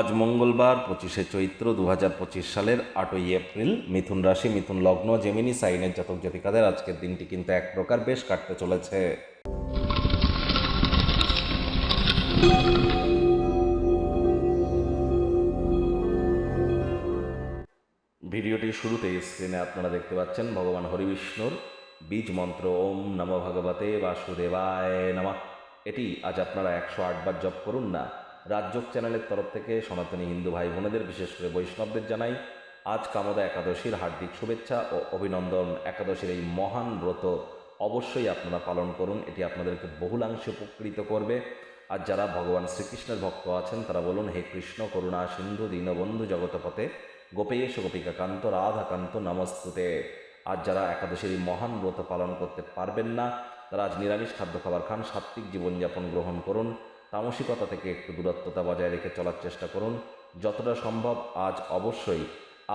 আজ মঙ্গলবার, পঁচিশে চৈত্র দু হাজার পঁচিশ সালের আটই এপ্রিল। মিথুন রাশি, মিথুন লগ্ন, জেমিনি, সাইনের জাতক জাতিকাদের আজকের দিনটি কিন্তু এক প্রকার বেশ কাটতে চলেছে। ভিডিওটির শুরুতেই স্ক্রিনে আপনারা দেখতে পাচ্ছেন ভগবান হরিবিষ্ণুর বীজ মন্ত্র, ওম নম ভগবতে বাসুদেবায় নমঃ। এটি আজ আপনারা একশো আটবার জপ করুন না রাজযোগ চ্যানেলের তরফ থেকে সনাতনী হিন্দু ভাই বোনেদের বিশেষ করে বৈষ্ণবদের জানাই আজ কামদা একাদশীর হার্দিক শুভেচ্ছা ও অভিনন্দন। একাদশীর এই মহান ব্রত অবশ্যই আপনারা পালন করুন, এটি আপনাদেরকে বহুলাংশে উপকৃত করবে। আর যারা ভগবান শ্রীকৃষ্ণের ভক্ত আছেন, তারা বলুন, হে কৃষ্ণ, করুণা, সিন্ধু, দীনবন্ধু জগতপথে গোপেশ, গোপিকাকান্ত, রাধাকান্ত, নমস্তুতে। আজ যারা একাদশীর এই মহান ব্রত পালন করতে পারবেন না, তারা আজ নিরামিষ খাদ্য খাবার খান, সাত্ত্বিক জীবনযাপন গ্রহণ করুন। তামসিকতা থেকে একটু দূরত্বতা বজায় রেখে চলার চেষ্টা করুন। যতটা সম্ভব আজ অবশ্যই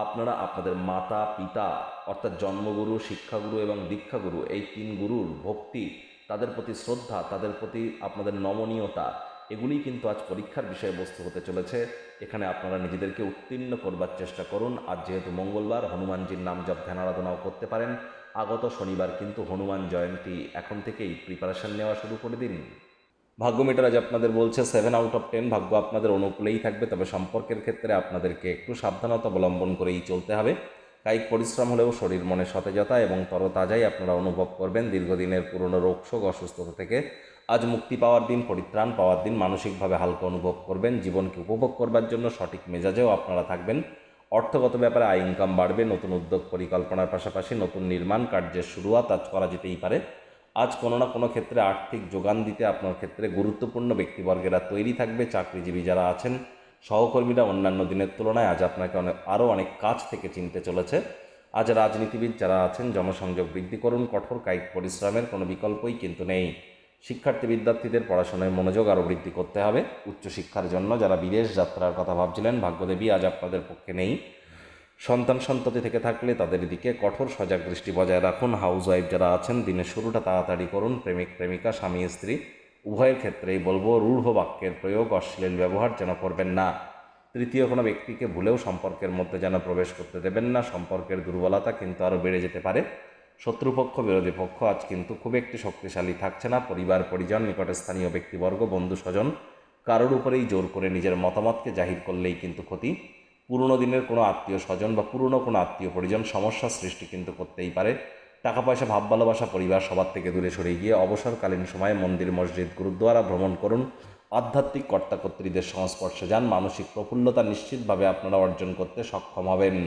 আপনারা আপনাদের মাতা, পিতা, অর্থাৎ জন্মগুরু, শিক্ষাগুরু এবং দীক্ষাগুরু, এই তিন গুরুর ভক্তি, তাদের প্রতি শ্রদ্ধা, তাদের প্রতি আপনাদের নমনীয়তা, এগুলি কিন্তু আজ পরীক্ষার বিষয়বস্তু হতে চলেছে। এখানে আপনারা নিজেদেরকে উত্তীর্ণ করবার চেষ্টা করুন। আজ যেহেতু মঙ্গলবার, হনুমানজির নাম জপ, ধ্যান আরাধনাও করতে পারেন। আগত শনিবার কিন্তু হনুমান জয়ন্তী। এখন থেকেই প্রিপারেশন নেওয়া শুরু করে দিন। ভাগ্য মিটার আজ আপনাদের বলছে সেভেন আউট অফ টেন ভাগ্য আপনাদের অনুকূলেই থাকবে, তবে সম্পর্কের ক্ষেত্রে আপনাদেরকে একটু সাবধানতা অবলম্বন করেই চলতে হবে। কায়িক পরিশ্রম হলেও শরীর মনে সতেজতা এবং তরতাজাই আপনারা অনুভব করবেন। দীর্ঘদিনের পুরনো রোগশোক অসুস্থতা থেকে আজ মুক্তি পাওয়ার দিন, পরিত্রাণ পাওয়ার দিন মানসিকভাবে হালকা অনুভব করবেন। জীবনকে উপভোগ করবার জন্য সঠিক মেজাজেও আপনারা থাকবেন। অর্থগত ব্যাপারে আয় ইনকাম বাড়বে, নতুন উদ্যোগ, পরিকল্পনার পাশাপাশি নতুন নির্মাণ কার্যের শুরুয়াত আজ করা যেতেই পারে। আজ কোনো না কোনো ক্ষেত্রে আর্থিক যোগান দিতে আপনার ক্ষেত্রে গুরুত্বপূর্ণ ব্যক্তিবর্গেরা তৈরি থাকবে, চাকরিজীবী যারা আছেন, সহকর্মীরা অন্যান্য দিনের তুলনায় আজ আপনাকে অনেক, আরও অনেক কাজ থেকে চিনতে চলেছে। আজ রাজনীতিবিদ যারা আছেন, জনসংযোগ বৃদ্ধি করুন, কঠোর কায়িক পরিশ্রমের কোনো বিকল্পই কিন্তু নেই। শিক্ষার্থী, বিদ্যার্থীদের পড়াশোনায় মনোযোগ আরও বৃদ্ধি করতে হবে। উচ্চশিক্ষার জন্য যারা বিদেশ যাত্রার কথা ভাবছিলেন, ভাগ্যদেবী আজ আপনাদের পক্ষে নেই। সন্তান সন্ততি থেকে থাকলে তাদের দিকে কঠোর সজাগ দৃষ্টি বজায় রাখুন। হাউস ওয়াইফ যারা আছেন, দিনের শুরুটা তাড়াতাড়ি করুন। প্রেমিক, প্রেমিকা, স্বামী, স্ত্রী, উভয়ের ক্ষেত্রেই বলব, রূঢ় বাক্যের প্রয়োগ, অশ্লীল ব্যবহার যেন করবেন না। তৃতীয়, কোনো ব্যক্তিকে ভুলেও সম্পর্কের মধ্যে যেন প্রবেশ করতে দেবেন না। সম্পর্কের দুর্বলতা কিন্তু আরও বেড়ে যেতে পারে। শত্রুপক্ষ, বিরোধী পক্ষ আজ কিন্তু খুব একটি শক্তিশালী থাকছে না। পরিবার, পরিজন, নিকটে স্থানীয় ব্যক্তিবর্গ বন্ধু স্বজন কারোর উপরেই জোর করে নিজের মতামতকে জাহির করলেই কিন্তু ক্ষতি। পুরনো দিনের কোনো আত্মীয় স্বজন বা পুরনো কোনো আত্মীয় পরিজন সমস্যার সৃষ্টি কিন্তু করতেই পারে। টাকা পয়সা ভাব ভালোবাসা পরিবার সবার থেকে দূরে সরে গিয়ে অবসরকালীন সময়ে মন্দির, মসজিদ, গুরুদ্বারা ভ্রমণ করুন। আধ্যাত্মিক কর্তাকর্ত্রীদের সংস্পর্শে যান, মানসিক প্রফুল্লতা নিশ্চিতভাবে আপনারা অর্জন করতে সক্ষম হবেন।